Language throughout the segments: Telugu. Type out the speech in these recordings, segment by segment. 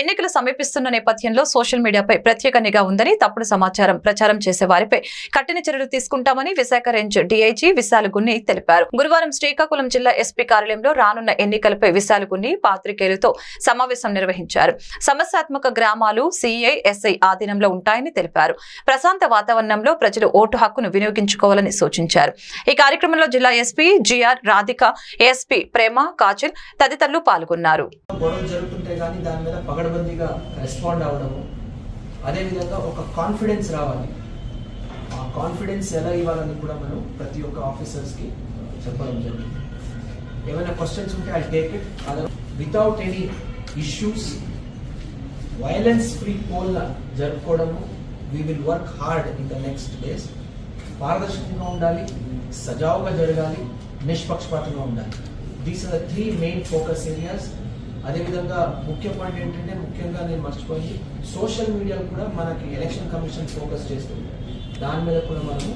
ఎన్నికలు సమీపిస్తున్న నేపథ్యంలో సోషల్ మీడియాపై ప్రత్యేక నిఘా ఉందని తప్పుడు సమాచారం ప్రచారం చేసే వారిపై కఠిన చర్యలు తీసుకుంటామని విశాఖ రేంజ్ డీఐజీ విశాలగున్ని తెలిపారు. గురువారం శ్రీకాకుళం జిల్లా ఎస్పీ కార్యాలయంలో రానున్న ఎన్నికలపై విశాలగున్ని పాత్రికేయులతో సమావేశం నిర్వహించారు. సమస్యాత్మక గ్రామాలు సిఐ ఎస్ఐ ఆధీనంలో ఉంటాయని తెలిపారు. ప్రశాంత వాతావరణంలో ప్రజలు ఓటు హక్కును వినియోగించుకోవాలని సూచించారు. ఈ కార్యక్రమంలో జిల్లా SP GR Radhika SP Prema Kajal తదితరులు పాల్గొన్నారు. గొడవలు జరుగుతుంటే కానీ దాని మీద పగడబందీగా రెస్పాండ్ అవ్వడము అదేవిధంగా ఒక కాన్ఫిడెన్స్ రావాలి. ఆ కాన్ఫిడెన్స్ ఎలా ఇవ్వాలని కూడా మనం ప్రతి ఒక్క ఆఫీసర్స్కి చెప్పడం జరిగింది. ఏమైనా క్వశ్చన్స్ ఉంటే ఐ టేక్ ఇట్ అలా without any issues violence free poll జరుపుకోవడము we will work hard in the next days పారదర్శకంగా ఉండాలి సజావుగా జరగాలి నిష్పక్షపాతంగా ఉండాలి. These are the three main focus areas అదేవిధంగా ముఖ్య పాయింట్ ఏంటంటే ముఖ్యంగా నేను మర్చిపోయింది సోషల్ మీడియా కూడా మనకి ఎలక్షన్ కమిషన్ ఫోకస్ చేస్తుంది. దాని మీద కూడా మనము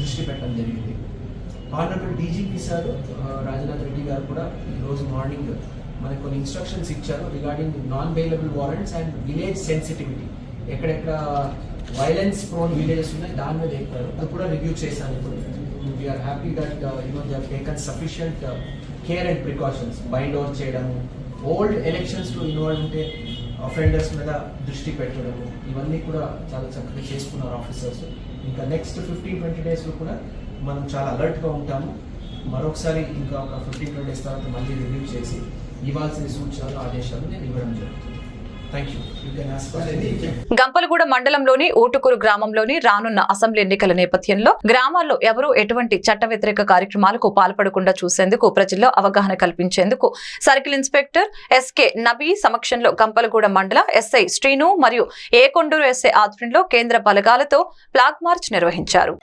దృష్టి పెట్టడం జరిగింది. Honourable DGP sir Rajanath Reddy garu కూడా ఈరోజు మార్నింగ్ మనకు కొన్ని ఇన్స్ట్రక్షన్స్ ఇచ్చారు regarding non bailable warrants and village sensitivity ఎక్కడెక్కడ వైలెన్స్ ప్రోన్ విలేజెస్ ఉన్నాయి దాని మీద చెప్పారు అది కూడా రివ్యూ చేశాను ఇప్పుడు. We are happy that you know they taken sufficient care and precautions bind over చేయడము ఓల్డ్ ఎలక్షన్స్లో ఇన్వాల్వ్ ఉంటే అఫెండర్స్ మీద దృష్టి పెట్టడము ఇవన్నీ కూడా చాలా చక్కగా చేసుకున్నారు ఆఫీసర్స్ ఇంకా నెక్స్ట్ ఫిఫ్టీన్ ట్వంటీ డేస్లో కూడా మనం చాలా అలర్ట్గా ఉంటాము. మరొకసారి ఇంకా ఒక ఫిఫ్టీన్ ట్వంటీ డేస్ తర్వాత మళ్ళీ రివ్యూ చేసి ఇవ్వాల్సిన సూచనలు ఆదేశాలు నేను ఇవ్వడం జరుగుతుంది. గంపలగూడ మండలంలోని ఊటుకూరు గ్రామంలోని రానున్న అసెంబ్లీ ఎన్నికల నేపథ్యంలో గ్రామాల్లో ఎవరూ ఎటువంటి చట్ట వ్యతిరేక కార్యక్రమాలకు పాల్పడకుండా చూసేందుకు ప్రజల్లో అవగాహన కల్పించేందుకు సర్కిల్ ఇన్స్పెక్టర్ ఎస్కే నబీ సమక్షంలో గంపలగూడ మండల ఎస్ఐ శ్రీను మరియు ఏకొండూరు ఎస్ఐ ఆధ్వర్యంలో కేంద్ర బలగాలతో ప్లాగ్ మార్చ్ నిర్వహించారు.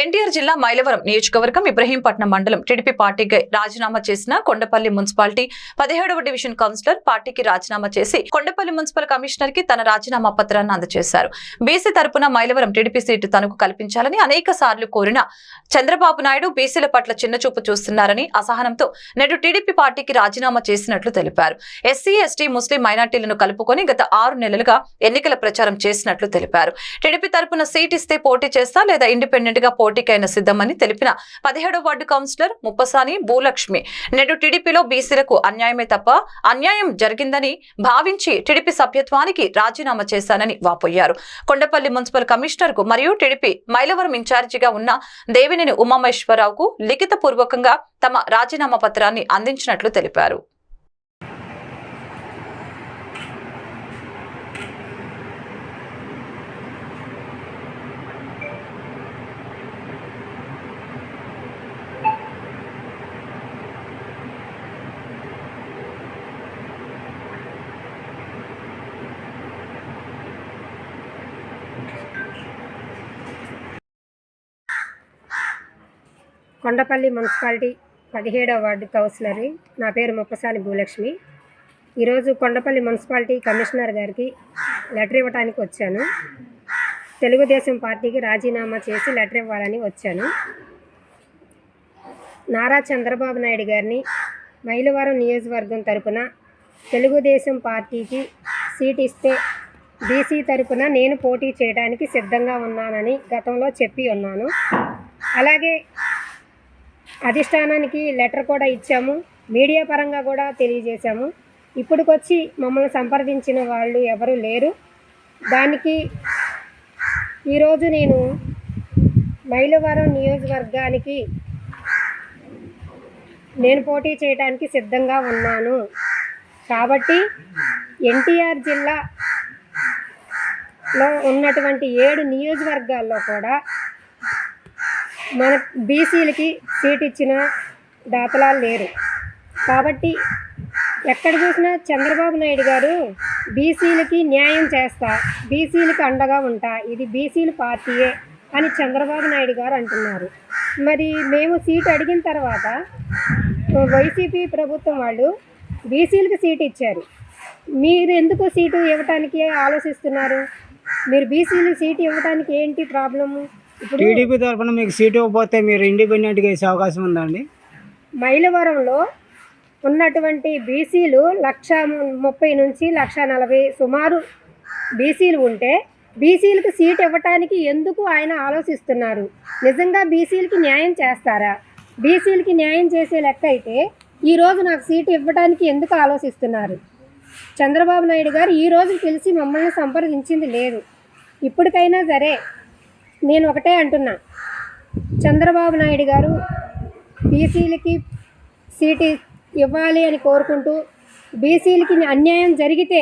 ఎన్టీఆర్ జిల్లా మైలవరం నియోజకవర్గం ఇబ్రహీంపట్నం మండలం టీడీపీ పార్టీకి రాజీనామా చేసిన కొండపల్లి మున్సిపాలిటీ పదిహేడవ డివిజన్ కౌన్సిలర్ పార్టీకి రాజీనామా చేసి కొండపల్లి మున్సిపల్ కమిషనర్కి తన రాజీనామా పత్రాన్ని అందజేశారు. బీసీ తరపున మైలవరం టీడీపీ సీటు తనకు కల్పించాలని అనేక సార్లు కోరిన చంద్రబాబు నాయుడు బీసీల పట్ల చిన్నచూపు చూస్తున్నారని అసహనంతో నేడు టీడీపీ పార్టీకి రాజీనామా చేసినట్లు తెలిపారు. ఎస్సీ ఎస్టీ ముస్లిం మైనార్టీలను కలుపుకొని గత ఆరు నెలలుగా ఎన్నికల ప్రచారం చేసినట్లు తెలిపారు. టీడీపీ తరపున సీట్ ఇస్తే పోటీ చేస్తా లేదా ఇండిపెండెంట్గా పోటీకైనా సిద్ధమని తెలిపిన పదిహేడో వార్డు కౌన్సిలర్ ముప్పసాని భూలక్ష్మి. నేడు టీడీపీలో బీసీలకు అన్యాయమే తప్ప అన్యాయం జరిగిందని భావించి టీడీపీ సభ్యత్వానికి రాజీనామా చేశానని వాపోయారు. కొండపల్లి మున్సిపల్ కమిషనర్కు మరియు టీడీపీ మైలవరం ఇన్ఛార్జిగా ఉన్న దేవినేని ఉమామేశ్వరరావుకు లిఖిత పూర్వకంగా తమ రాజీనామా పత్రాన్ని అందించినట్లు తెలిపారు. కొండపల్లి మున్సిపాలిటీ పదిహేడవ వార్డు కౌన్సిలర్. నా పేరు ముప్పసాని భూలక్ష్మి. ఈరోజు కొండపల్లి మున్సిపాలిటీ కమిషనర్ గారికి లెటర్ ఇవ్వడానికి వచ్చాను. తెలుగుదేశం పార్టీకి రాజీనామా చేసి లెటర్ ఇవ్వాలని వచ్చాను. నారా చంద్రబాబు నాయుడు గారిని మైలవరం నియోజకవర్గం తరపున తెలుగుదేశం పార్టీకి సీట్ ఇస్తే బీసీ తరపున నేను పోటీ చేయడానికి సిద్ధంగా ఉన్నానని గతంలో చెప్పి ఉన్నాను. అలాగే అధిష్టానానికి లెటర్ కూడా ఇచ్చాము. మీడియా పరంగా కూడా తెలియజేశాము. ఇప్పటికొచ్చి మమ్మల్ని సంప్రదించిన వాళ్ళు ఎవరు లేరు. దానికి ఈరోజు నేను మైలవరం నియోజకవర్గానికి నేను పోటీ చేయడానికి సిద్ధంగా ఉన్నాను. కాబట్టి ఎన్టీఆర్ జిల్లాలో ఉన్నటువంటి ఏడు నియోజకవర్గాల్లో కూడా మన బీసీలకి సీట్ ఇచ్చిన దాతలాలు లేరు. కాబట్టి ఎక్కడ చూసినా చంద్రబాబు నాయుడు గారు బీసీలకి న్యాయం చేస్తా బీసీలకి అండగా ఉంటా ఇది బీసీల పార్టీయే అని చంద్రబాబు నాయుడు గారు అంటున్నారు. మరి మేము సీటు అడిగిన తర్వాత వైసీపీ ప్రభుత్వం వాళ్ళు బీసీలకు సీటు ఇచ్చారు. మీరు ఎందుకు సీటు ఇవ్వటానికి ఆలోచిస్తున్నారు? మీరు బీసీలకు సీటు ఇవ్వడానికి ఏంటి ప్రాబ్లము? టీడీపీ తరఫున మీకు సీట్ ఇవ్వకపోతే మీరు ఇండిపెండెంట్గా వేసే అవకాశం ఉందండి మైలవరంలో ఉన్నటువంటి బీసీలు లక్ష ముప్పై నుంచి లక్ష నలభై సుమారు బీసీలు ఉంటే బీసీలకు సీట్ ఇవ్వటానికి ఎందుకు ఆయన ఆలోచిస్తున్నారు? నిజంగా బీసీలకి న్యాయం చేస్తారా? బీసీలకి న్యాయం చేసే లెక్క అయితే ఈరోజు నాకు సీటు ఇవ్వడానికి ఎందుకు ఆలోచిస్తున్నారు? చంద్రబాబు నాయుడు గారు ఈ రోజు పిలిచి మమ్మల్ని సంప్రదించింది లేదు. ఇప్పటికైనా సరే నేను ఒకటే అంటున్నా. చంద్రబాబు నాయుడు గారు బీసీలకి సీటు ఇవ్వాలి అని కోరుకుంటూ బీసీలకి అన్యాయం జరిగితే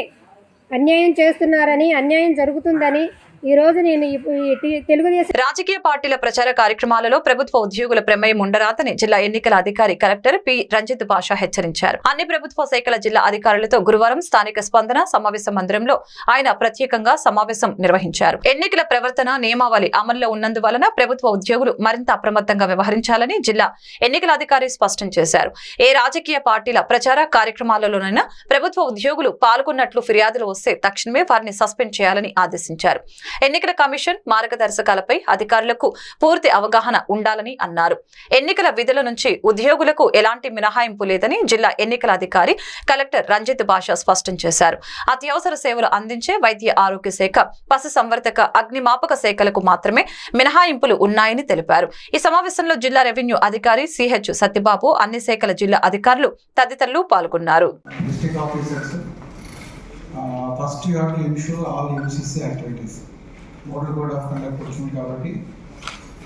అన్యాయం చేస్తున్నారని అన్యాయం జరుగుతుందని ఈ- ఈ తెలుగుదేశం రాజకీయ పార్టీల ప్రచార కార్యక్రమాలలో ప్రభుత్వ ఉద్యోగుల ప్రమేయం ఉండరాదని జిల్లా ఎన్నికల అధికారి కలెక్టర్ పి. రంజిత్ బాషా హెచ్చరించారు. అన్ని ప్రభుత్వ శాఖల జిల్లా అధికారులతో గురువారం స్థానిక స్పందన సమావేశ మందిరంలో ఆయన ప్రత్యేకంగా సమావేశం నిర్వహించారు. ఎన్నికల ప్రవర్తన నియమావళి అమల్లో ఉన్నందువలన ప్రభుత్వ ఉద్యోగులు మరింత అప్రమత్తంగా వ్యవహరించాలని జిల్లా ఎన్నికల అధికారి స్పష్టం చేశారు. ఏ రాజకీయ పార్టీల ప్రచార కార్యక్రమాలలోనైనా ప్రభుత్వ ఉద్యోగులు పాల్గొన్నట్లు ఫిర్యాదులు వస్తే తక్షణమే వారిని సస్పెండ్ చేయాలని ఆదేశించారు. ఎన్నికల కమిషన్ మార్గదర్శకాలపై అధికారులకు పూర్తి అవగాహన ఉండాలని అన్నారు. ఎన్నికల విధుల నుంచి ఉద్యోగులకు ఎలాంటి మినహాయింపు లేదని జిల్లా ఎన్నికల అధికారి కలెక్టర్ రంజిత్ బాషా స్పష్టం చేశారు. అత్యవసర సేవలు అందించే వైద్య ఆరోగ్య శాఖ పశు సంవర్ధక అగ్నిమాపక శాఖలకు మాత్రమే మినహాయింపులు ఉన్నాయని తెలిపారు. ఈ సమావేశంలో జిల్లా రెవెన్యూ అధికారి సిహెచ్ సత్యబాబు అన్ని శాఖల జిల్లా అధికారులు తదితరులు పాల్గొన్నారు. Uh, first you have to ensure all MCC activities. Model code of conduct వచ్చింది కాబట్టి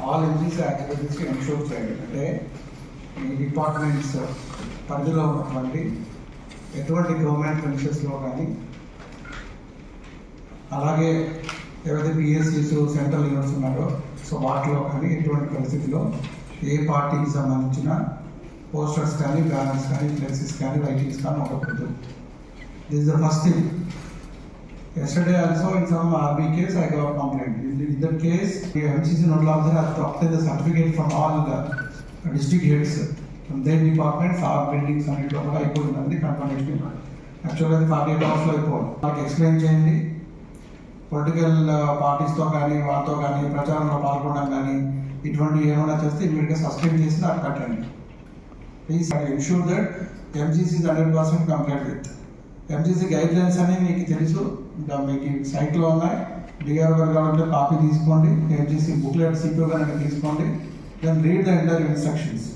ఆల్ ఎంసీసీ యాక్టివిటీస్కి ఎన్షూర్ చేయాలి. అంటే ఈ డిపార్ట్మెంట్స్ పరిధిలో ఉన్నటువంటి ఎటువంటి గవర్నమెంట్ ఫంక్షన్స్లో కానీ అలాగే ఏవైతే పిఎస్సీస్ సెంట్రల్ యూనిట్స్ ఉన్నారో సో వాటిలో కానీ ఎటువంటి పరిస్థితిలో ఏ పార్టీకి సంబంధించిన పోస్టర్స్ కానీ బ్యానర్స్ కానీ ఫ్లెక్సీస్ కానీ రైటింగ్స్ కానీ ఉండకూడదు. This the first thing Yesterday also in some RB case, I got complaint. In, in that case, the MCC nodal officer has to obtain the certificate from all the district heads, from their departments, our buildings and it కూడా అయిపోయింది కన్ఫర్మేషన్ యాక్చువల్గా అది ఫార్టీ ఎయిట్ అవర్స్లో అయిపోవాలి నాకు ఎక్స్ప్లెయిన్ చేయండి పొలిటికల్ పార్టీస్తో కానీ వాళ్ళతో కానీ ప్రచారంలో పాల్గొనడం కానీ ఇటువంటి ఏమైనా చేస్తే ఇమీడియట్గా సస్పెండ్ చేసి నాకు కట్టండి please ensure that MCC hundred percent complete with MCC guidelines అనేవి మీకు తెలుసు. ఇంకా మీకు సైట్లో ఉన్నాయి. డిఆర్ గారు కాబట్టి కాపీ తీసుకోండి. ఎంసీసీ బుక్లెట్ సిపిఓ కనుక తీసుకోండి. Then read the enter instructions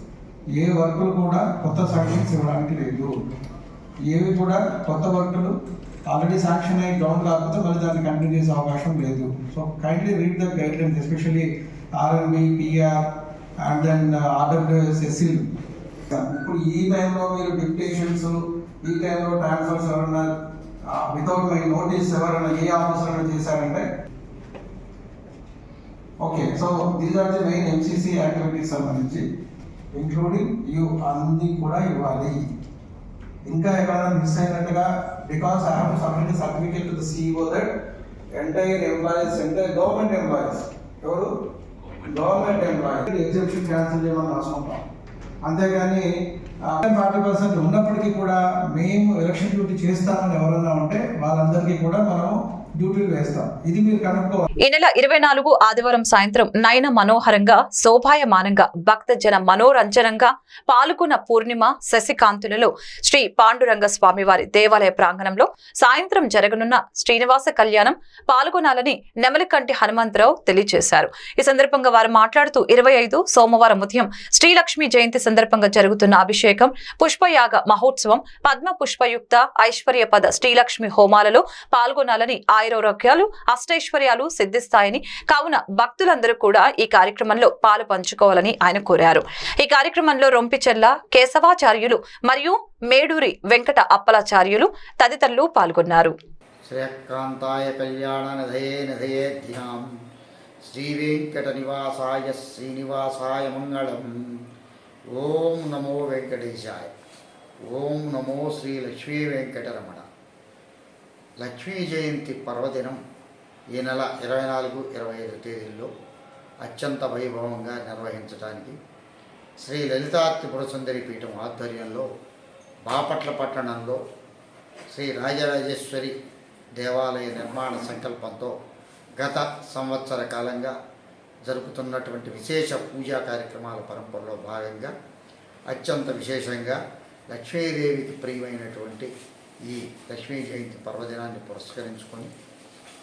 ఏ వర్కులు కూడా కొత్త శాంక్షన్స్ ఇవ్వడానికి లేదు. ఏవి కూడా కొత్త వర్కులు ఆల్రెడీ శాంక్షన్ అయ్యి గ్రౌండ్ కాకపోతే మళ్ళీ దాన్ని కంటిన్యూ చేసే అవకాశం లేదు. So kindly read the guidelines especially RMB PR and then RWS ఎస్సీలు ఇప్పుడు ఈ టైంలో మీరు డిప్టేషన్స్ ఈ టైంలో ట్రాన్స్ఫర్స్ ఎవరన్నా వితౌట్ మై నోటీస్ ఎవరైనా ఏ ఆఫీసర్ అయినా చేశారంటే? Okay so these are the main MCC activities సంబంధించి ఇంక్లూడింగ్ యూ అన్ని కూడా ఇవ్వాలి. ఇంకా ఎక్కడైనా మిస్ అయినట్టుగా because I have submit certificate to the CEO that entire employees entire government employees ఎవరు? గవర్నమెంట్ ఎంప్లాయీస్ ఎగ్జిబిషన్ క్యాన్సిల్ చేయమని రాసుకుంటాం. అంతేగాని ఫార్టీ పర్సెంట్ ఉన్నప్పటికీ కూడా మేము ఎలక్షన్ డ్యూటీ చేస్తామని ఎవరైనా ఉంటే వాళ్ళందరికీ కూడా మనము ఈ నెల ఇరవై నాలుగు ఆదివారం సాయంత్రం నయన మనోహరంగా శోభాయమానంగా భక్తజన మనోరంజనంగా పాల్గొన్న పూర్ణిమ శశికాంతులలో శ్రీ పాండురంగ స్వామివారి దేవాలయ ప్రాంగణంలో సాయంత్రం జరగనున్న శ్రీనివాస కళ్యాణం పాల్గొనాలని నెమలికంటి హనుమంతరావు తెలియజేశారు. ఈ సందర్భంగా వారు మాట్లాడుతూ ఇరవై ఐదు సోమవారం ఉదయం శ్రీలక్ష్మి జయంతి సందర్భంగా జరుగుతున్న అభిషేకం పుష్పయాగ మహోత్సవం పద్మ పుష్పయుక్త ఐశ్వర్య పద శ్రీలక్ష్మి హోమాలలో పాల్గొనాలని ఆయురోగ్యాలు అష్టైశ్వర్యాలు సిద్ధిస్తాయని కావున భక్తులందరూ కూడా ఈ కార్యక్రమంలో పాలు పంచుకోవాలని ఆయన కోరారు. ఈ కార్యక్రమంలో రొంపిచెల్ల కేశవాచార్యులు మరియు మేడూరి వెంకట అప్పలాచార్యులు తదితరులు పాల్గొన్నారు. శ్రేయకాంతాయ కళ్యాణ నిధయే నిధయే ధ్యాం. శ్రీ వెంకట నివాసాయ శ్రీనివాసాయ మంగళం. ఓం నమో వెంకటేశాయ. ఓం నమో శ్రీ లక్ష్మీ వెంకటరమణ. లక్ష్మీ జయంతి పర్వదినం ఈ నెల ఇరవై నాలుగు ఇరవై ఐదు తేదీల్లో అత్యంత వైభవంగా నిర్వహించడానికి శ్రీ లలితా త్రిపురసుందరి పీఠం ఆధ్వర్యంలో బాపట్ల పట్టణంలో శ్రీ రాజరాజేశ్వరి దేవాలయ నిర్మాణ సంకల్పంతో గత సంవత్సర కాలంగా జరుపుతున్నటువంటి విశేష పూజా కార్యక్రమాల పరంపరలో భాగంగా అత్యంత విశేషంగా లక్ష్మీదేవికి ప్రియమైనటువంటి ఈ లక్ష్మీ జయంతి పర్వదినాన్ని పురస్కరించుకొని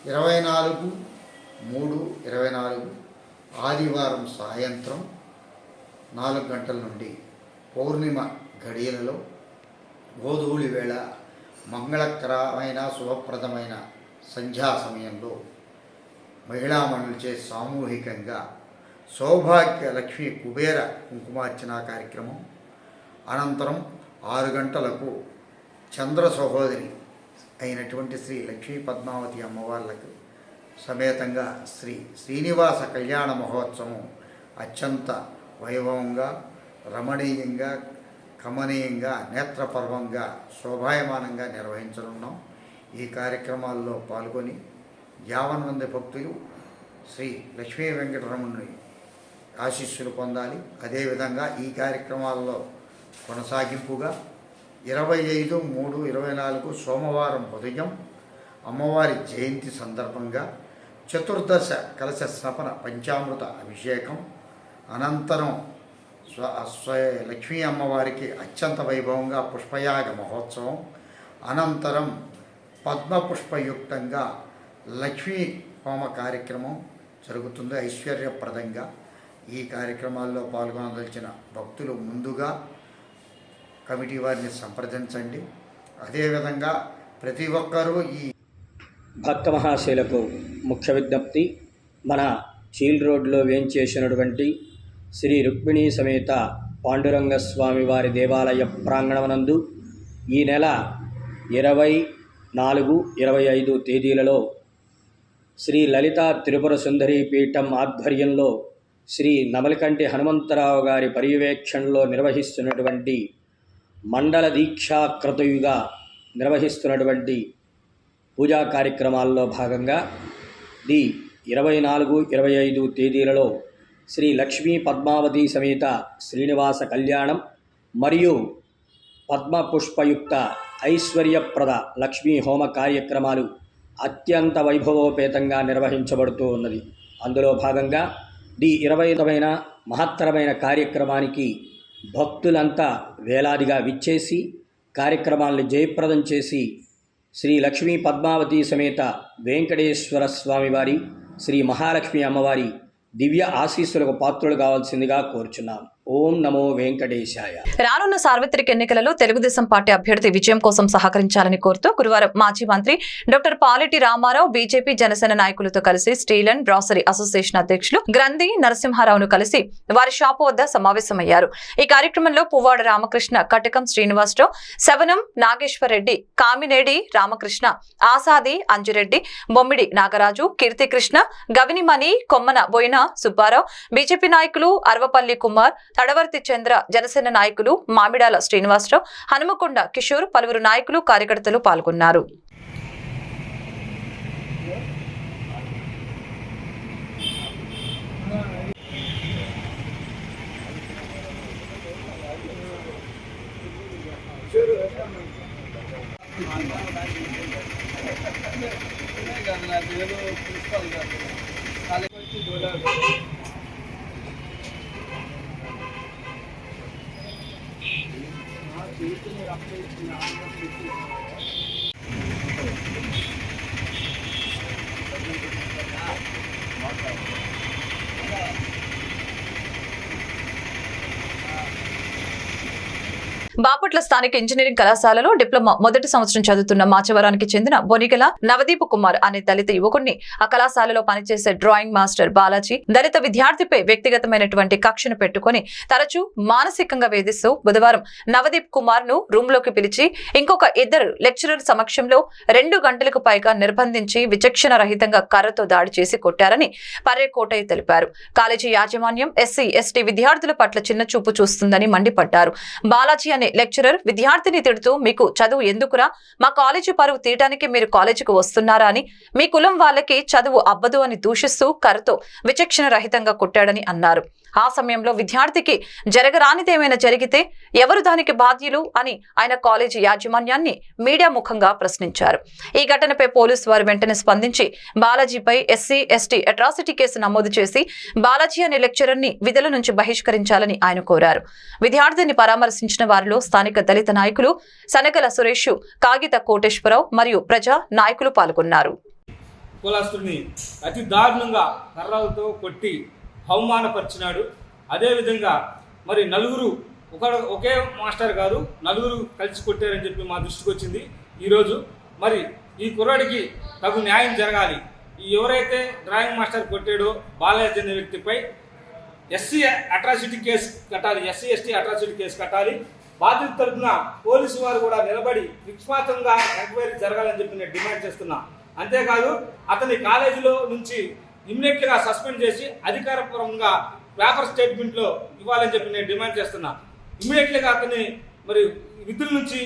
ఇరవై నాలుగు మూడు ఇరవై నాలుగు ఆదివారం సాయంత్రం నాలుగు గంటల నుండి పౌర్ణిమ గడియలలో గోధూళి వేళ మంగళకరమైన శుభప్రదమైన సంధ్యా సమయంలో మహిళామణులచే సామూహికంగా సౌభాగ్య లక్ష్మీ కుబేర కుంకుమార్చన కార్యక్రమం. అనంతరం ఆరు గంటలకు చంద్ర సహోదరి అయినటువంటి శ్రీ లక్ష్మీ పద్మావతి అమ్మవార్లకు సమేతంగా శ్రీ శ్రీనివాస కళ్యాణ మహోత్సవం అత్యంత వైభవంగా రమణీయంగా కమనీయంగా నేత్రపర్వంగా శోభాయమానంగా నిర్వహించనున్నాం. ఈ కార్యక్రమాల్లో పాల్గొని యావన్ మంది భక్తులు శ్రీ లక్ష్మీ వెంకటరమణుని ఆశీస్సులు పొందాలి. అదేవిధంగా ఈ కార్యక్రమాల్లో కొనసాగింపుగా ఇరవై ఐదు మూడు ఇరవై నాలుగు సోమవారం ఉదయం అమ్మవారి జయంతి సందర్భంగా చతుర్దశ కలశ స్నపన పంచామృత అభిషేకం అనంతరం స్వ స్వ లక్ష్మీ అమ్మవారికి అత్యంత వైభవంగా పుష్పయాగ మహోత్సవం అనంతరం పద్మ పుష్పయుక్తంగా లక్ష్మీ హోమ కార్యక్రమం జరుగుతుంది. ఐశ్వర్యప్రదంగా ఈ కార్యక్రమాల్లో పాల్గొనదలిచిన భక్తులు ముందుగా కమిటీ వారిని సంప్రదించండి. అదేవిధంగా ప్రతి ఒక్కరూ ఈ భక్త మహాశైలకు ముఖ్య విజ్ఞప్తి మన చీల్ రోడ్లో వేంచేసినటువంటి శ్రీ రుక్మిణీ సమేత పాండురంగ స్వామి వారి దేవాలయ ప్రాంగణమనందు ఈ నెల ఇరవై నాలుగు ఇరవై ఐదు తేదీలలో శ్రీ లలిత త్రిపుర సుందరి పీఠం ఆధ్వర్యంలో శ్రీ నమలకంటి హనుమంతరావు గారి పర్యవేక్షణలో నిర్వహిస్తున్నటువంటి మండల దీక్షాకృతయుగా నిర్వహిస్తున్నటువంటి పూజా కార్యక్రమాల్లో భాగంగా ది ఇరవై నాలుగు ఇరవై ఐదు తేదీలలో శ్రీ లక్ష్మీ పద్మావతి సమేత శ్రీనివాస కళ్యాణం మరియు పద్మ పుష్పయుక్త ఐశ్వర్యప్రద లక్ష్మీ హోమ కార్యక్రమాలు అత్యంత వైభవోపేతంగా నిర్వహించబడుతూ ఉన్నది. అందులో భాగంగా ది ఇరవైదమైన మహత్తరమైన కార్యక్రమానికి భక్తులంతా వేలాదిగా విచ్చేసి కార్యక్రమాలను జయప్రదం చేసి శ్రీ లక్ష్మీ పద్మావతి సమేత వెంకటేశ్వర స్వామివారి శ్రీ మహాలక్ష్మి అమ్మవారి దివ్య ఆశీస్సులకు పాత్రులు కావాల్సిందిగా కోరుచున్నాం. ఓం నమో వెంకటేశాయ. రానున్న సార్వత్రిక ఎన్నికలలో తెలుగుదేశం పార్టీ అభ్యర్థి విజయం కోసం సహకరించాలని కోరుతూ గురువారం మాజీ మంత్రి డాక్టర్ పాలెటి రామారావు బీజేపీ జనసేన నాయకులతో కలిసి స్టీల్ అండ్ బ్రాసరీ అసోసియేషన్ అధ్యక్షులు గ్రంథి నరసింహారావును కలిసి వారి షాపు వద్ద సమావేశమయ్యారు. ఈ కార్యక్రమంలో పువ్వాడ రామకృష్ణ కటకం శ్రీనివాసరావు శవనం నాగేశ్వరరెడ్డి కామినేడి రామకృష్ణ ఆసాది అంజురెడ్డి బొమ్మిడి నాగరాజు కీర్తికృష్ణ గవినిమణి కొమ్మన బోయిన సుబ్బారావు బీజేపీ నాయకులు అరవపల్లి కుమార్ తడవర్తి చంద్ర జనసేన నాయకులు మామిడాల శ్రీనివాసరావు హనుమకొండ కిషోర్ పలువురు నాయకులు కార్యకర్తలు పాల్గొన్నారు. ఏదో Thank you. బాపట్ల స్థానిక ఇంజనీరింగ్ కళాశాలలో డిప్లొమా మొదటి సంవత్సరం చదువుతున్న మాచవరానికి చెందిన బొనిగల నవదీప్ కుమార్ అనే దళిత యువకుడిని ఆ కళాశాలలో పనిచేసే డ్రాయింగ్ మాస్టర్ బాలాజీ దళిత విద్యార్థిపై వ్యక్తిగతమైనటువంటి కక్షను పెట్టుకుని తరచూ మానసికంగా వేధిస్తూ బుధవారం నవదీప్ కుమార్ను రూమ్లోకి పిలిచి ఇంకొక ఇద్దరు లెక్చరర్ సమక్షంలో రెండు గంటలకు పైగా నిర్బంధించి విచక్షణ రహితంగా కర్రతో దాడి చేసి కొట్టారని పర్య కోటయ్య తెలిపారు. కాలేజీ యాజమాన్యం ఎస్సీ ఎస్టీ విద్యార్థుల పట్ల చిన్న చూపు చూస్తుందని మండిపడ్డారు. బాలాజీ అనే లెక్చరర్ విద్యార్థిని తిడుతూ మీకు చదువు ఎందుకురా? మా కాలేజీ పరువు తీయడానికి మీరు కాలేజీకి వస్తున్నారా? అని మీ కులం వాళ్ళకి చదువు అబ్బదు అని దూషిస్తూ కర్రతో విచక్షణ రహితంగా కొట్టాడని అన్నారు. ఆ సమయంలో విద్యార్థికి జరగరానిదేమైనా జరిగితే ఎవరు దానికి బాధ్యులు అని ఆయన కాలేజీ యాజమాన్యాన్ని మీడియా ముఖంగా ప్రశ్నించారు. ఈ ఘటనపై పోలీసు వారు వెంటనే స్పందించి బాలాజీపై ఎస్సీ ఎస్టీ అట్రాసిటీ కేసు నమోదు చేసి బాలాజీ అనే లెక్చరర్ని విధుల నుంచి బహిష్కరించాలని ఆయన కోరారు. విద్యార్థిని పరామర్శించిన వారిలో స్థానిక దళిత నాయకులు సనగల సురేష్ కాగిత కోటేశ్వరరావు మరియు ప్రజా నాయకులు పాల్గొన్నారు. కులస్తుడిని అతి దారుణంగా కర్రలతో కొట్టి అవమానపరిచినాడు. అదేవిధంగా మరి నలుగురు ఒక ఒకే మాస్టర్ కాదు నలుగురు కలిసి కొట్టారని చెప్పి మా దృష్టికి వచ్చింది ఈరోజు. మరి ఈ కుర్రాడికి తగు న్యాయం జరగాలి. ఎవరైతే డ్రాయింగ్ మాస్టర్ కొట్టాడో బాలాజీ అనే వ్యక్తిపై ఎస్సీ అట్రాసిటీ కేసు కట్టాలి ఎస్సీ ఎస్టీ అట్రాసిటీ కేసు కట్టాలి. బాధిత తరఫున పోలీసు వారు కూడా నిలబడి నిష్పాతంగా ఎంక్వైరీ జరగాలని చెప్పి నేను డిమాండ్ చేస్తున్నా. అంతేకాదు అతని కాలేజీలో నుంచి ఇమ్మీడియట్గా సస్పెండ్ చేసి అధికారపూర్వకంగా పేపర్ స్టేట్మెంట్లో ఇవ్వాలని చెప్పి నేను డిమాండ్ చేస్తున్నా. ఇమ్మీడియట్లీగా అతన్ని మరి విధుల నుంచి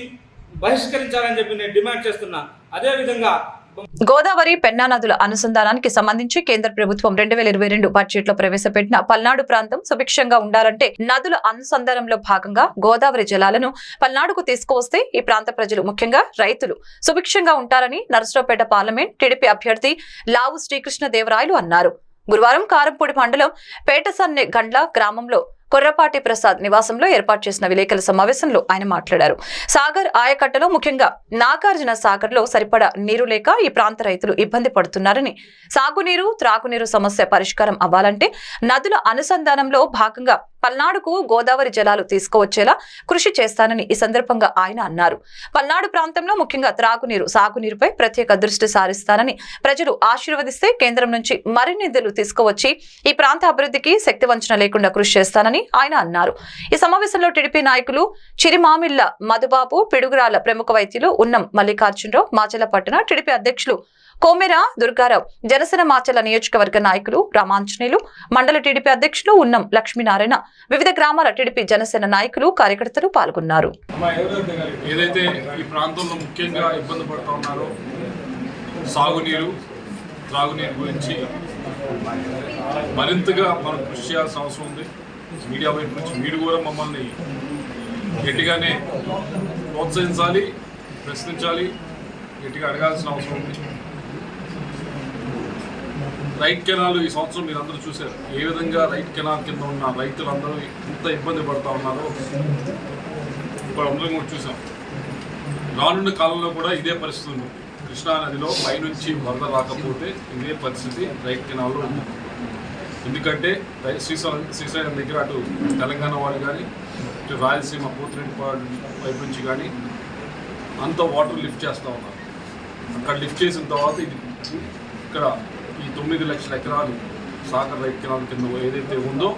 బహిష్కరించాలని చెప్పి నేను డిమాండ్ చేస్తున్నా. అదేవిధంగా గోదావరి పెన్నా నదుల అనుసంధానానికి సంబంధించి కేంద్ర ప్రభుత్వం రెండు వేల ఇరవై రెండు బడ్జెట్లో ప్రవేశపెట్టిన పల్నాడు ప్రాంతం సుభిక్షంగా ఉండాలంటే నదుల అనుసంధానంలో భాగంగా గోదావరి జలాలను పల్నాడుకు తీసుకువస్తే ఈ ప్రాంత ప్రజలు ముఖ్యంగా రైతులు సుభిక్షంగా ఉంటారని నరసరావుపేట పార్లమెంట్ టీడీపీ అభ్యర్థి లావు శ్రీకృష్ణ దేవరాయలు అన్నారు. గురువారం కారంపూడి మండలం పేటసన్నె గండ్ల గ్రామంలో కొర్రపాటి ప్రసాద్ నివాసంలో ఏర్పాటు చేసిన విలేకరుల సమావేశంలో ఆయన మాట్లాడారు. సాగర్ ఆయకట్టలో ముఖ్యంగా నాగార్జున సాగర్లో సరిపడా నీరు లేక ఈ ప్రాంత రైతులు ఇబ్బంది పడుతున్నారని సాగునీరు త్రాగునీరు సమస్య పరిష్కారం అవ్వాలంటే నదుల అనుసంధానంలో భాగంగా పల్నాడుకు గోదావరి జలాలు తీసుకువచ్చేలా కృషి చేస్తానని ఈ సందర్భంగా ఆయన అన్నారు. పల్నాడు ప్రాంతంలో ముఖ్యంగా త్రాగునీరు సాగునీరుపై ప్రత్యేక దృష్టి సారిస్తానని ప్రజలు ఆశీర్వదిస్తే కేంద్రం నుంచి మరిన్ని నిధులు తీసుకువచ్చి ఈ ప్రాంత అభివృద్ధికి శక్తి వంచన లేకుండా కృషి చేస్తానని ఆయన అన్నారు. ఈ సమావేశంలో టీడీపీ నాయకులు చిరిమామిళ్ళ మధుబాబు పిడుగురాల ప్రముఖ వైద్యులు ఉన్నం మల్లికార్జునరావు మాచలపట్టణ టీడీపీ అధ్యక్షులు కోమెర దుర్గారావు జనసేన మాచల నియోజకవర్గ నాయకులు రామాంజనేయులు మండల టీడీపీ అధ్యక్షులు ఉన్నం లక్ష్మీనారాయణ వివిధ గ్రామాల టీడీపీ జనసేన నాయకులు కార్యకర్తలు పాల్గొన్నారు. ఏదైతే ఈ ప్రాంతంలో ముఖ్యంగా ఇబ్బంది పడుతూ ఉన్నారో సాగునీరు త్రాగునీరు గురించి మరింతగా మనం కృషి చేయాల్సిన అవసరం ఉంది. మీడియా వైపు నుంచి మీరు కూడా మమ్మల్ని గట్టిగానే ప్రోత్సహించాలి ప్రశ్నించాలి గట్టిగా అడగాల్సిన అవసరం ఉంది. రైట్ కెనాల్ ఈ సంవత్సరం మీరు అందరూ చూశారు. ఏ విధంగా రైట్ కెనాల్ కింద ఉన్న రైతులందరూ ఎంత ఇబ్బంది పడుతూ ఉన్నారో ఇప్పుడు అందరం కూడా చూసాం రానున్న కాలంలో కూడా ఇదే పరిస్థితి ఉంది. కృష్ణా నదిలో పైనుంచి వరద రాకపోతే ఇదే పరిస్థితి రైట్ కెనాల్లో ఉంది. ఎందుకంటే శ్రీశైలం శ్రీశైలం దగ్గర అటు తెలంగాణ వాళ్ళు కానీ ఇటు రాయలసీమ పోతిరెడ్డిపాడు వైపు నుంచి కానీ అంత వాటర్ లిఫ్ట్ చేస్తూ ఉన్నారు. అక్కడ లిఫ్ట్ చేసిన తర్వాత ఇది ఇక్కడ ఈ తొమ్మిది లక్షల ఎకరాలు సాగర్ ఎకరాల కింద ఏదైతే ఉందో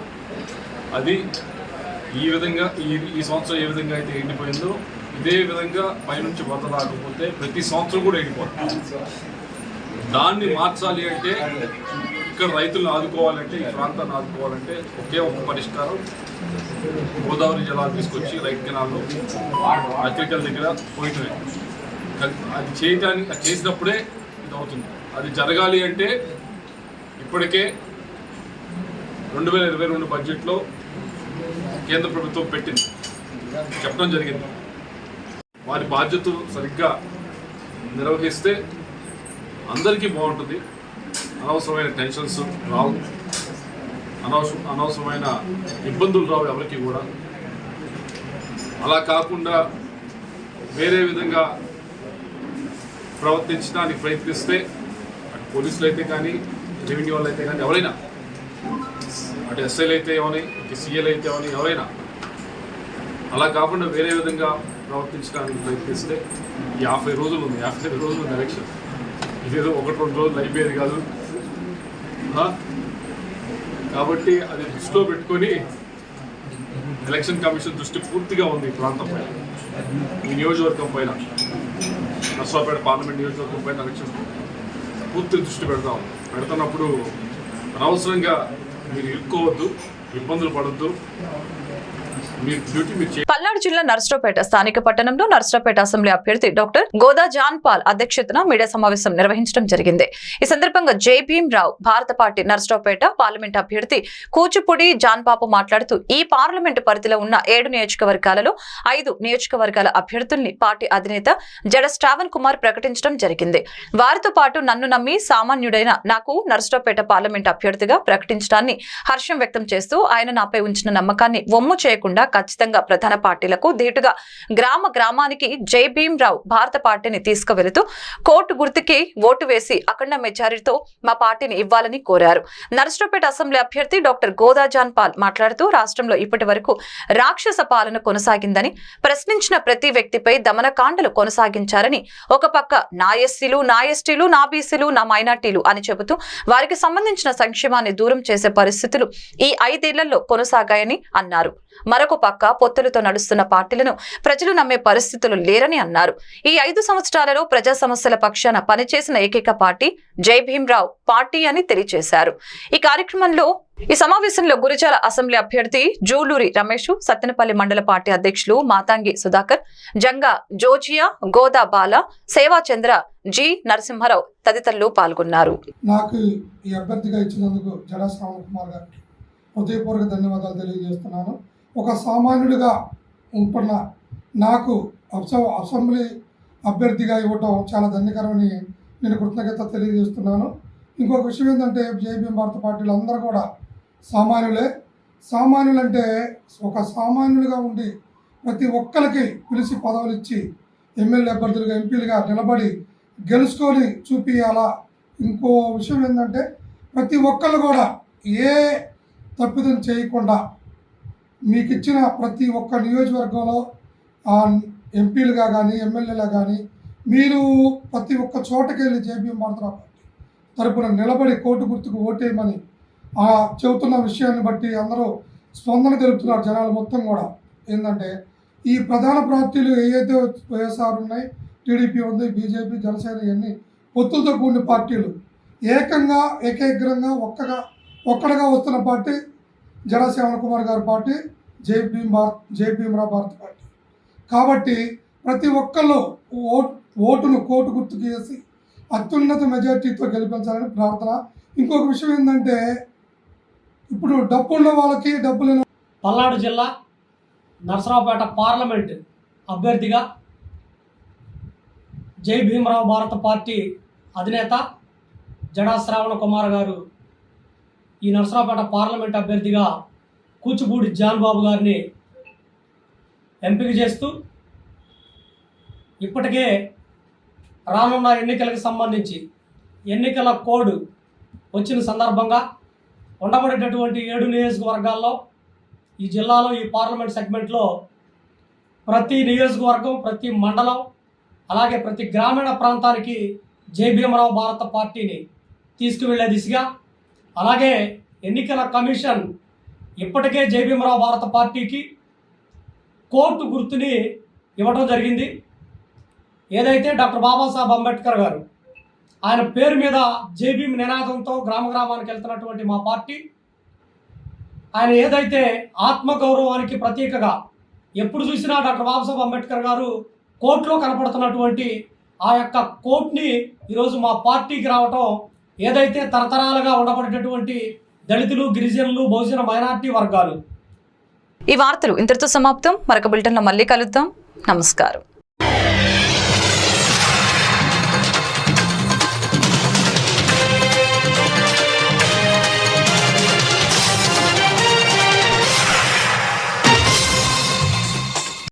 అది ఈ విధంగా ఈ ఈ సంవత్సరం ఏ విధంగా అయితే ఎండిపోయిందో ఇదే విధంగా పైనుంచి వరద రాకపోతే ప్రతి సంవత్సరం కూడా ఎండిపోతుంది. దాన్ని మార్చాలి అంటే ఇక్కడ రైతులను ఆదుకోవాలంటే ఈ ప్రాంతాన్ని ఆదుకోవాలంటే ఒకే ఒక పరిష్కారం గోదావరి జలాలు తీసుకొచ్చి రైట్ కెనాల్లో అగ్రికల్ దగ్గర పోయిటమే. అది చేయటానికి అది చేసినప్పుడే ఇది అవుతుంది అది జరగాలి అంటే ఇప్పటికే రెండు వేల ఇరవై రెండు బడ్జెట్లో కేంద్ర ప్రభుత్వం పెట్టింది. చెప్పడం జరిగింది. వారి బాధ్యతలు సరిగ్గా నిర్వహిస్తే అందరికీ బాగుంటుంది. అనవసరమైన టెన్షన్స్ రావు. అనవసరం అనవసరమైన ఇబ్బందులు రావు ఎవరికి కూడా. అలా కాకుండా వేరే విధంగా ప్రవర్తించడానికి ప్రయత్నిస్తే అటు పోలీసులు అయితే కానీ రెవెన్యూ వాళ్ళు అయితే కానీ ఎవరైనా అటు ఎస్ఐలు అయితే ఏమని ఇటు సీఎల్ అయితే ఏమని ఎవరైనా అలా కాకుండా వేరే విధంగా ప్రవర్తించడానికి ప్రయత్నిస్తే యాభై రోజులు ఉంది యాభై రోజులు ఉంది ఎలక్షన్. ఇదేదో ఒకటి రెండు రోజులు అయిపోయేది కాదు. ఆ? కాబట్టి అది దృష్టిలో పెట్టుకొని ఎలక్షన్ కమిషన్ దృష్టి పూర్తిగా ఉంది ఈ ప్రాంతం పైన. ఈ నియోజకవర్గం పైన. నర్సాపేట పార్లమెంట్ నియోజకవర్గం పైన ఎలక్షన్ పూర్తి దృష్టి పెడతాం పెడుతున్నప్పుడు అనవసరంగా మీరు ఇరుక్కోవద్దు ఇబ్బందులు పడద్దు మీ డ్యూటీ మీరు చేయండి. పల్నాడు జిల్లా నర్సరావుపేట స్థానిక పట్టణంలో నర్సరావుపేట అసెంబ్లీ అభ్యర్థి డాక్టర్ గోదా జాన్ పాల్ అధ్యక్షతన మీడియా సమావేశం నిర్వహించడం జరిగింది. ఈ సందర్భంగా జై భీమరావు భారత పార్టీ నర్సరావుపేట పార్లమెంట్ అభ్యర్థి కూచిపూడి జాన్ పాపు మాట్లాడుతూ ఈ పార్లమెంటు పరిధిలో ఉన్న ఏడు నియోజకవర్గాలలో ఐదు నియోజకవర్గాల అభ్యర్థుల్ని పార్టీ అధినేత జడ శ్రావణ్ కుమార్ ప్రకటించడం జరిగింది. వారితో పాటు నన్ను నమ్మి సామాన్యుడైన నాకు నర్సరావుపేట పార్లమెంట్ అభ్యర్థిగా ప్రకటించడాన్ని హర్షం వ్యక్తం చేస్తూ ఆయన నాపై ఉంచిన నమ్మకాన్ని ఒమ్ము చేయకుండా ఖచ్చితంగా ప్రధాన పార్టీలకు ధీటుగా గ్రామ గ్రామానికి జై భీమ్రావు భారత పార్టీని తీసుకువెళుతూ కోర్టు గుర్తుకి ఓటు వేసి అఖండ మెజారిటీతో మా పార్టీని ఇవ్వాలని కోరారు. నరసరావుపేట అసెంబ్లీ అభ్యర్థి డాక్టర్ గోదా జాన్ పాల్ మాట్లాడుతూ రాష్ట్రంలో ఇప్పటి వరకు రాక్షస పాలన కొనసాగిందని ప్రశ్నించిన ప్రతి వ్యక్తిపై దమనకాండలు కొనసాగించారని ఒక పక్క నా ఎస్సీలు నా ఎస్టీలు నా బీసీలు నా మైనార్టీలు అని చెబుతూ వారికి సంబంధించిన సంక్షేమాన్ని దూరం చేసే పరిస్థితులు ఈ ఐదేళ్ళలో కొనసాగాయని అన్నారు. మరొక పక్క పొత్తులతో నడుస్తున్న పార్టీలను ప్రజలు నమ్మే పరిస్థితులు లేరని అన్నారు. ఈ ఐదు సంవత్సరాలలో ప్రజా సమస్యల పక్షాన పనిచేసిన ఏకైక పార్టీ జై భీమ్రావు పార్టీ అని తెలియజేశారు ఈ కార్యక్రమంలో ఈ సమావేశంలో గురిజాల అసెంబ్లీ అభ్యర్థి జూలూరి రమేష్ సత్తెనపల్లి మండల పార్టీ అధ్యక్షులు మాతాంగి సుధాకర్ జంగా జోజియా గోదా బాల సేవాచంద్ర జి నరసింహారావు తదితరులు పాల్గొన్నారు. నాకు ఈ అభ్యర్థిగా ఇచ్చినందుకు జడా కుమార్ గారికి హృదయపూర్వక ధన్యవాదాలు తెలియజేస్తున్నాను. ఒక సామాన్యుడిగా ఉంటున్న నాకు అసెంబ్లీ అభ్యర్థిగా ఇవ్వటం చాలా ధన్యకరమని నేను కృతజ్ఞత తెలియజేస్తున్నాను. ఇంకొక విషయం ఏంటంటే జేబీఎం భారత పార్టీలు అందరూ కూడా సామాన్యులే. సామాన్యులంటే ఒక సామాన్యులుగా ఉండి ప్రతి ఒక్కరికి పిలిచి పదవులు ఇచ్చి ఎమ్మెల్యే అభ్యర్థులుగా ఎంపీలుగా నిలబడి గెలుచుకొని చూపించాలా ఇంకో విషయం ఏంటంటే ప్రతి ఒక్కళ్ళు కూడా ఏ తప్పిదం చేయకుండా మీకు ఇచ్చిన ప్రతి ఒక్క నియోజకవర్గంలో ఎంపీలుగా కానీ ఎమ్మెల్యేలుగా కానీ మీరు ప్రతి ఒక్క చోటకి వెళ్ళి జేబీ భారతరావు పార్టీ తరపున నిలబడి కోర్టు గుర్తుకు ఓటేయమని ఆ చెబుతున్న విషయాన్ని బట్టి అందరూ స్పందన తెలుపుతున్నారు జనాలు మొత్తం కూడా. ఏంటంటే ఈ ప్రధాన పార్టీలు ఏవైతే వైఎస్ఆర్ ఉన్నాయి టీడీపీ ఉంది బీజేపీ జనసేన ఇవన్నీ పొత్తులతో కూడిన పార్టీలు. ఏకంగా ఏకగ్రంగా ఒక్కగా ఒక్కడగా వస్తున్న పార్టీ జనసేవన్ కుమార్ గారి పార్టీ జై భీమ్ భారత్ జై భీమరా భారత్ పార్టీ. కాబట్టి ప్రతి ఒక్కళ్ళు ఓట్ ఓటును కోటు గుర్తుకు చేసి అత్యున్నత మెజార్టీతో గెలిపించాలని ప్రార్థన. ఇంకొక విషయం ఏంటంటే ఇప్పుడు డబ్బు ఉన్న వాళ్ళకి డబ్బులు పల్నాడు జిల్లా నరసరావుపేట పార్లమెంట్ అభ్యర్థిగా జై భీమరావు భారత పార్టీ అధినేత జడా శ్రావణ కుమార్ గారు ఈ నరసరావుపేట పార్లమెంట్ అభ్యర్థిగా కూచిపూడి జాన్ బాబు గారిని ఎంపిక చేస్తూ ఇప్పటికే రానున్న ఎన్నికలకు సంబంధించి ఎన్నికల కోడ్ వచ్చిన సందర్భంగా ఉండబడేటటువంటి ఏడు నియోజకవర్గాల్లో ఈ జిల్లాలో ఈ పార్లమెంట్ సెగ్మెంట్లో ప్రతి నియోజకవర్గం ప్రతి మండలం అలాగే ప్రతి గ్రామీణ ప్రాంతానికి జై భీమరావు భారత పార్టీని తీసుకువెళ్ళే దిశగా అలాగే ఎన్నికల కమిషన్ ఇప్పటికే జేబీమరావు భారత పార్టీకి కోర్టు గుర్తుని ఇవ్వడం జరిగింది. ఏదైతే డాక్టర్ బాబాసాహెబ్ అంబేద్కర్ గారు ఆయన పేరు మీద జేబీఎం నినాదంతో గ్రామ గ్రామానికి వెళ్తున్నటువంటి మా పార్టీ ఆయన ఏదైతే ఆత్మగౌరవానికి ప్రతీకగా ఎప్పుడు చూసినా డాక్టర్ బాబాసాహెబ్ అంబేద్కర్ గారు కోర్టులో కనపడుతున్నటువంటి ఆ యొక్క కోర్టుని ఈరోజు మా పార్టీకి రావటం ఏదైతే తరతరాలుగా ఉండబడేటటువంటి దళితులు గిరిజనులు బహుజన మైనార్టీ వర్గాలు. ఈ వార్తలు ఇంతటితో సమాప్తం. మరొక బులెటిన్లో మళ్ళీ కలుద్దాం. నమస్కారం.